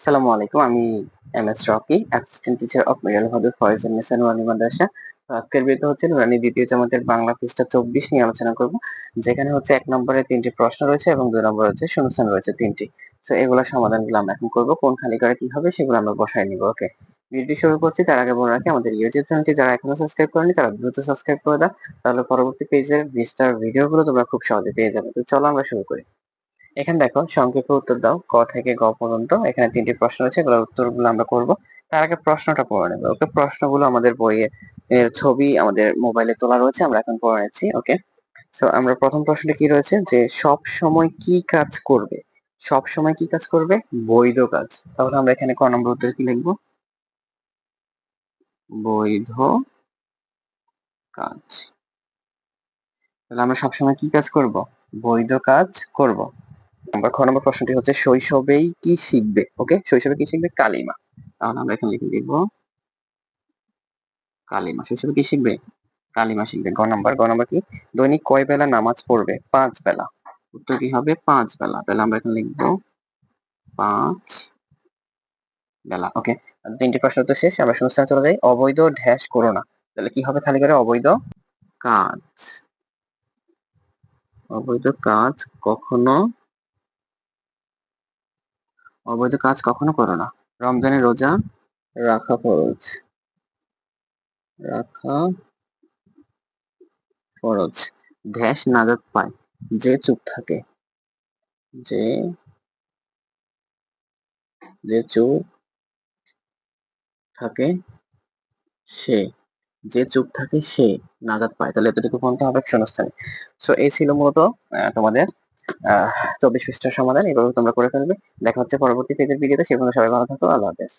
আসসালামু আলাইকুম, আমি M S Rocky assistant teacher of ওয়ানি মাদ্রাসা। আজকের হচ্ছে নুরানি দ্বিতীয় জামাতের বাংলা পৃষ্ঠা চব্বিশ নিয়ে আলোচনা করব, যেখানে হচ্ছে এক নম্বরে তিনটি প্রশ্ন রয়েছে এবং দুই নম্বরে হচ্ছে শূন্যস্থান রয়েছে তিনটি। এগুলো আমরা এখন করব, কোন খালি করে কি হবে সেগুলো আমরা বসায় নিব ওকে ভিডিও শুরু করছি, তার আগে বলে রাখি, আমাদের ইউটিউব চ্যানেলটি যারা এখনও সাবস্ক্রাইব করেনি তারা দ্রুত সাবস্ক্রাইব করে দাও, তাহলে পরবর্তী পেজের বিস্তার ভিডিওগুলো তোমরা খুব সহজে পেয়ে যাবে। তো চলো আমরা শুরু করি। এখানে দেখো, সংক্ষেপে উত্তর দাও। ক থেকে গ পর্যন্ত এখানে তিনটি প্রশ্ন আছে এগুলোর উত্তরগুলো আমরা করব। তার আগে প্রশ্নটা পড়ে নেব, ওকে? প্রশ্নগুলো আমাদের বইয়ে ছবি আমাদের মোবাইলে তোলা রয়েছে, আমরা এখন পড়ে নিচ্ছি, ওকে? সো আমরা প্রথম প্রশ্নটা কি রয়েছে? যে সব সময় কি কাজ করবে? সব সময় কি কাজ করবে? বৈধ কাজ। তাহলে আমরা এখানে ক নম্বর উত্তর কি লিখব? বৈধ কাজ। তাহলে আমরা সবসময় কি কাজ করব? বৈধ কাজ করব। আমরা খ নম্বর প্রশ্নটি হচ্ছে, শৈশবেই কি শিখবে? ওকে শৈশবে কি শিখবে? কালিমা। তাহলে আমরা এখানে লিখে দিব, কালিমা। শৈশবে কি শিখবে? কালিমা শিখবে। গ নম্বর গ নম্বর কি? দৈনিক কয় বেলা নামাজ পড়বে? পাঁচ বেলা। উত্তর কি হবে? পাঁচ বেলা। তাহলে আমরা এখানে লিখব, পাঁচ বেলা। ওকে তিনটি প্রশ্ন তো শেষ। আমরা শূন্যস্থানে চলে যাই। অবৈধ ঢ্যাস করো না। তাহলে কি হবে খালি করে? অবৈধ কাজ। অবৈধ কাজ কখনো অবৈধ কাজ কখনো করো না। রমজানের রোজা রাখা ফরজ। রাখা ফরজ। ধ্যাস নাজাত পায়। যে চুপ থাকে। যে যে চুপ থাকে সে। যে চুপ থাকে সে নাজাত পায়। তাহলে এতটুকু পর্যন্ত হবে শূন্যস্থানে। সো এই ছিল মূলত তোমাদের চব্বিশ পৃষ্ঠার সমাধান এভাবে তোমরা করে ফেলবে। দেখা হচ্ছে পরবর্তী পেজের ভিডিওতে সেগুলো সবাই ভালো থাকো। আল্লাহ হাফেজ।